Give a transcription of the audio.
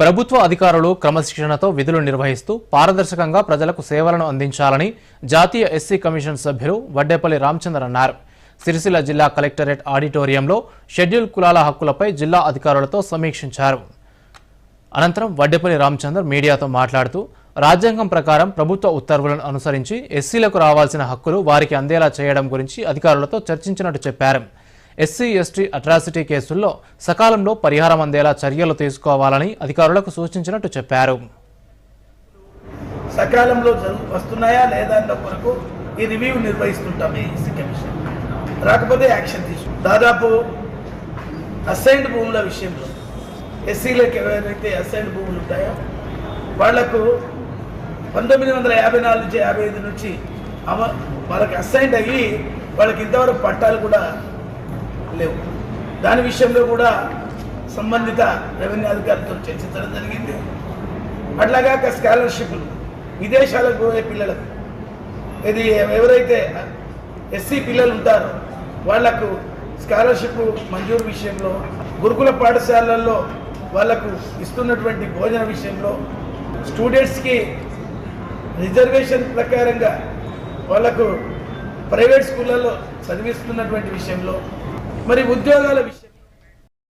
ప్రభుత్వ అధికారులు క్రమశిక్షణతో విధులు నిర్వహిస్తూ పారదర్శకంగా ప్రజలకు సేవలను అందించాలని జాతీయ ఎస్సీ కమిషన్ సభ్యులు వడ్డేపల్లి రామచంద్ర అన్నారు. సిరిసిల్ల జిల్లా కలెక్టరేట్ ఆడిటోరియంలో షెడ్యూల్ కులాల హక్కులపై జిల్లా అధికారులతో సమీక్షించారు. అనంతరం వడ్డేపల్లి రామచందర్ మీడియాతో మాట్లాడుతూ రాజ్యాంగం ప్రకారం ప్రభుత్వ ఉత్తర్వులను అనుసరించి ఎస్సీలకు రావాల్సిన హక్కులు వారికి అందేలా చేయడం గురించి అధికారులతో చర్చించినట్టు చెప్పారు. ఎస్సీ ఎస్టీ అట్రాసిటీ కేసుల్లో సకాలంలో పరిహారం అందేలా చర్యలు తీసుకోవాలని అధికారులకు సూచించినట్టు చెప్పారు. సకాలంలో జరుగు వస్తున్నాయా లేదా అన్న కొరకు ఈ రివ్యూ నిర్వహిస్తుంటాం ఏఈసీ కమిషన్. రాకపోతే యాక్షన్ తీసుకు దాదాపు అసైన్డ్ భూముల విషయంలో ఎస్సీలకు ఎవరైతే అసైన్డ్ భూములు ఉంటాయో వాళ్ళకు పంతొమ్మిది వందల యాభై నాలుగు నుంచి యాభై ఐదు నుంచి అమ వాళ్ళకి అసైన్డ్ అయ్యి వాళ్ళకి ఇంతవరకు పట్టాలు కూడా లేవు. దాని విషయంలో కూడా సంబంధిత రెవెన్యూ అధికారులతో చర్చించడం జరిగింది. అట్లాగాక స్కాలర్షిప్లు విదేశాలకు పోయే పిల్లలకు ఇది ఎవరైతే ఎస్సీ పిల్లలు ఉంటారో వాళ్ళకు స్కాలర్షిప్ మంజూరు విషయంలో గురుకుల పాఠశాలల్లో వాళ్ళకు ఇస్తున్నటువంటి భోజన విషయంలో స్టూడెంట్స్కి రిజర్వేషన్ ప్రకారంగా వాళ్ళకు ప్రైవేట్ స్కూళ్ళల్లో చదివిస్తున్నటువంటి విషయంలో మరి ఉద్యోగాల విషయం